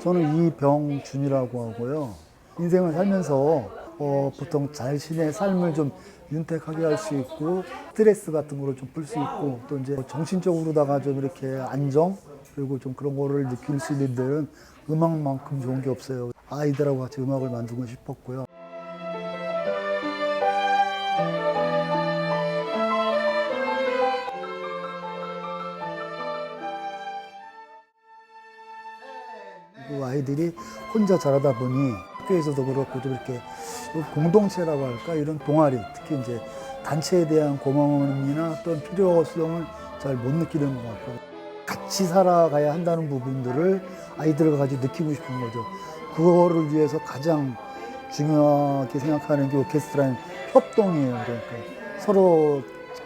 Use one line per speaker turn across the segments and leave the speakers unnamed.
저는 이병준이라고 하고요. 인생을 살면서 어, 보통 자신의 삶을 좀 윤택하게 할 수 있고 스트레스 같은 거를 좀 풀 수 있고 또 이제 정신적으로다가 좀 이렇게 안정 그리고 좀 그런 거를 느낄 수 있는 데는 음악만큼 좋은 게 없어요. 아이들하고 같이 음악을 만들고 싶었고요. 그 아이들이 혼자 자라다 보니 학교에서도 그렇고 좀 이렇게 공동체라고 할까 이런 동아리 특히 이제 단체에 대한 고마움이나 또는 필요성을 잘 못 느끼는 것 같고 같이 살아가야 한다는 부분들을 아이들과 같이 느끼고 싶은 거죠. 그거를 위해서 가장 중요하게 생각하는 게 오케스트라는 협동이에요. 그러니까 서로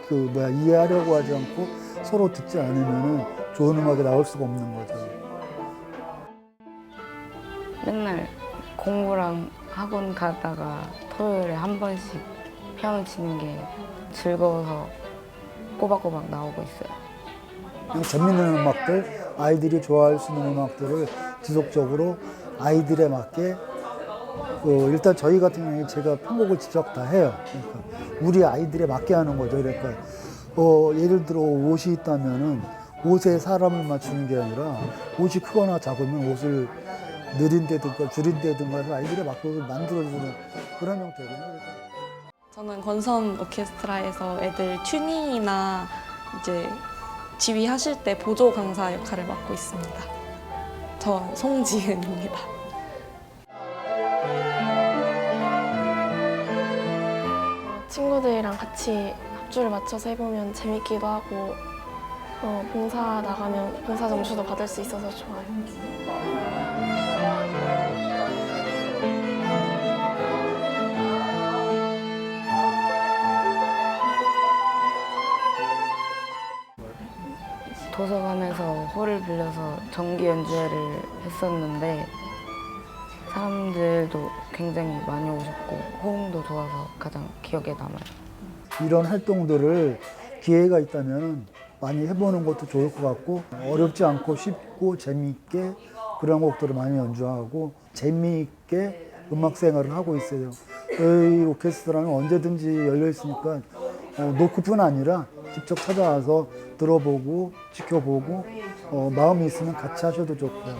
그 뭐야 이해하려고 하지 않고 서로 듣지 않으면은 좋은 음악이 나올 수가 없는 거죠.
맨날 공부랑 학원 가다가 토요일에 한 번씩 피아노 치는 게 즐거워서 꼬박꼬박 나오고 있어요.
재밌는 음악들, 아이들이 좋아할 수 있는 음악들을 지속적으로 아이들에 맞게 그 일단 저희 같은 경우에 제가 편곡을 직접 다 해요. 그러니까 우리 아이들에 맞게 하는 거죠. 그러니까 어, 예를 들어 옷이 있다면은 옷에 사람을 맞추는 게 아니라 옷이 크거나 작으면 옷을 느린다든가 줄인다든가 해서 아이들에 맞게 만들어주는 그런 형태거든요.
저는 건선 오케스트라에서 애들 튜닝이나 이제 지휘하실 때 보조 강사 역할을 맡고 있습니다. 저 송지은입니다.
친구들이랑 같이 합주를 맞춰서 해보면 재밌기도 하고 어, 봉사 나가면 봉사 점수도 받을 수 있어서 좋아요.
도서관에서 홀을 빌려서 정기 연주회를 했었는데 사람들도 굉장히 많이 오셨고 호응도 좋아서 가장 기억에 남아요.
이런 활동들을 기회가 있다면 많이 해보는 것도 좋을 것 같고 어렵지 않고 쉽고 재미있게 그런 곡들을 많이 연주하고 재미있게 음악 생활을 하고 있어요. 저희 오케스트라는 언제든지 열려 있으니까 어, 노크뿐 아니라 직접 찾아와서 들어보고 지켜보고 어, 마음이 있으면 같이 하셔도 좋고요.